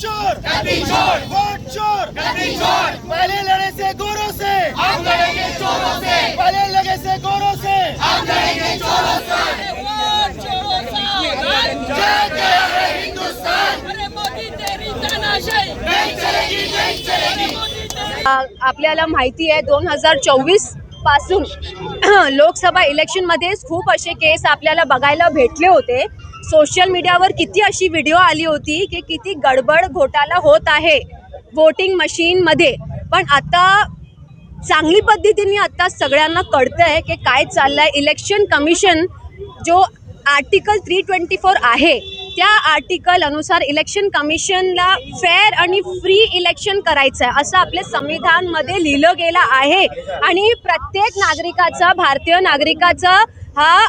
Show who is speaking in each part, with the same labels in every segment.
Speaker 1: चोर! वोट चोर! पहले लड़े से गोरों से!
Speaker 2: हम लड़ेंगे चोरों से!
Speaker 1: पहले लगे से गोरों से!
Speaker 2: हम लड़ेंगे चोरों से! जय जय है हिंदुस्तान!
Speaker 3: अरे मोदी तेरी तानाशाही!
Speaker 2: नहीं चलेगी नहीं चलेगी!
Speaker 4: आ- आपल्याला माहिती आहे दोन हजार चोवीसपासून लोकसभा इलेक्शनमध्येच खूप असे केस आपल्याला बघायला भेटले होते. सोशल मीडियावर किती अशी व्हिडिओ आली होती की किती गडबड घोटाला होत आहे वोटिंग मशीनमध्ये पण आता चांगली पद्धतीने आता सगळ्यांना कळतं आहे की काय चाललं आहे इलेक्शन कमिशन जो आर्टिकल थ्री ट्वेंटी फोर आहे त्या आर्टिकल अनुसार इलेक्शन कमिशनला फेअर आणि फ्री इलेक्शन करायचं आहे असं आपल्या संविधानमध्ये लिहिलं गेलं आहे. आणि प्रत्येक नागरिकाचा भारतीय नागरिकाचा हा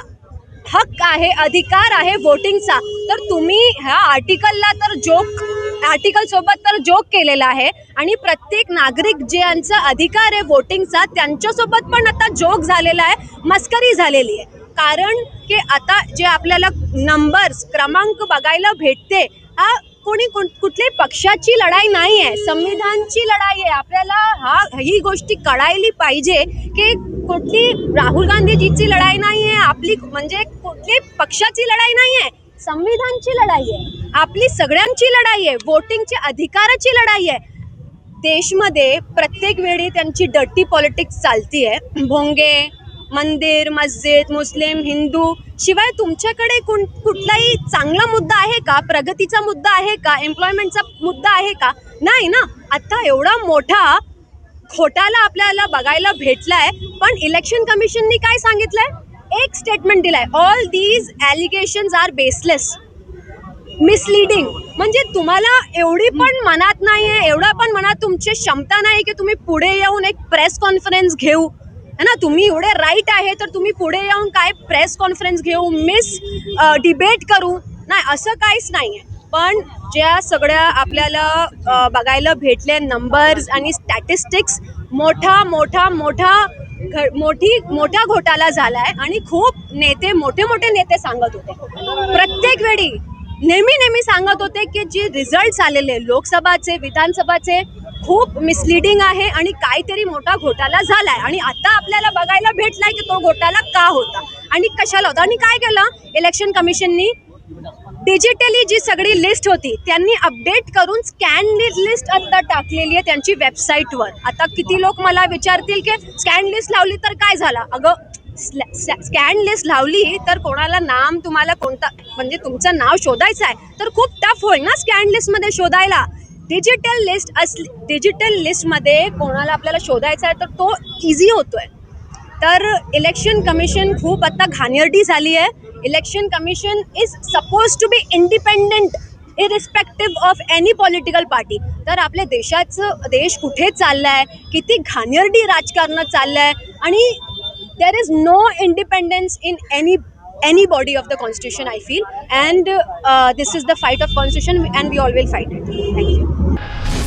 Speaker 4: हक्क आहे अधिकार आहे वोटिंगचा तर तुम्ही ह्या आर्टिकलला तर जोक आर्टिकल सोबत तर जोक केलेला आहे. आणि प्रत्येक नागरिक जे यांचा अधिकार आहे वोटिंगचा त्यांच्यासोबत पण आता जोक झालेला आहे मस्करी झालेली आहे. कारण की आता जे आपल्याला नंबर्स क्रमांक बघायला भेटते हा कोणी कुठल्याही पक्षाची लढाई नाही आहे संविधानची लढाई आहे. आपल्याला हा ही गोष्टी कळायली पाहिजे की कुठली राहुल गांधीजीची लढाई नाही आहे आपली म्हणजे कुठली पक्षाची लढाई नाही आहे संविधानची लढाई आहे. आपली सगळ्यांची लढाई आहे वोटिंगच्या अधिकाराची लढाई आहे. देशमध्ये प्रत्येक वेळी त्यांची डर्टी पॉलिटिक्स चालती आहे भोंगे मंदिर मस्जिद मुस्लिम हिंदू शिवाय तुमच्याकडे कुण कुठलाही चांगला मुद्दा आहे का? प्रगतीचा मुद्दा आहे का? एम्प्लॉयमेंटचा मुद्दा आहे का? नाही ना. आत्ता एवढा मोठा खोटाला आपल्याला बघायला भेटलाय पण इलेक्शन कमिशननी काय सांगितलंय? एक स्टेटमेंट दिलाय. All these allegations are baseless misleading म्हणजे तुम्हाला एवढी पण मनात नाही आहे एवढा पण मनात तुमची क्षमता नाही की तुम्ही पुढे येऊन एक प्रेस कॉन्फरन्स घेऊ. है ना? तुम्ही एवढे राईट आहे तर तुम्ही पुढे येऊन काय प्रेस कॉन्फरन्स घेऊ मिस डिबेट करू? नाही असं काहीच नाही आहे पण ज्या सगळ्या आपल्याला बघायला भेटले नंबर्स आणि स्टॅटिस्टिक्स मोठा मोठा मोठा घ मोठी मोठा घोटाला झाला आहे आणि खूप नेते मोठे मोठे नेते सांगत होते. प्रत्येक वेळी नेहमी नेहमी सांगत होते की जे रिझल्ट आलेले लोकसभाचे विधानसभाचे खूप मिसलिडिंग आहे आणि काहीतरी मोठा घोटाळा झालाय. आणि आता आपल्याला बघायला भेटलाय की तो घोटाळा का होता? आणि कशाला होता? आणि काय केलं? इलेक्शन कमिशननी डिजिटली जी सगळी लिस्ट होती त्यांनी अपडेट करून स्कॅन लिस्ट आता टाकलेली आहे त्यांची वेबसाईटवर आता किती लोक मला विचारतील की स्कॅन लिस्ट लावली तर काय झालं? अगं स्कॅन लिस्ट लावली तर कोणाला नाम तुम्हाला कोणता म्हणजे तुमचं नाव शोधायचं आहे तर खूप टफ होईल ना स्कॅन लिस्टमध्ये शोधायला. डिजिटल लिस्ट असली डिजिटल लिस्टमध्ये कोणाला आपल्याला शोधायचा आहे तर तो इझी होतोय. तर इलेक्शन कमिशन खूप आता घाणेरडी झाली आहे. Election commission is suppose to be independent irrespective of any political party तर आपल्या देशाचं देश कुठे चाललं आहे किती घाणेरडी राजकारण चाललं आहे आणि there is no independence in any any body of the constitution I feel and this is the fight of constitution and we all will fight it thank you Thank you.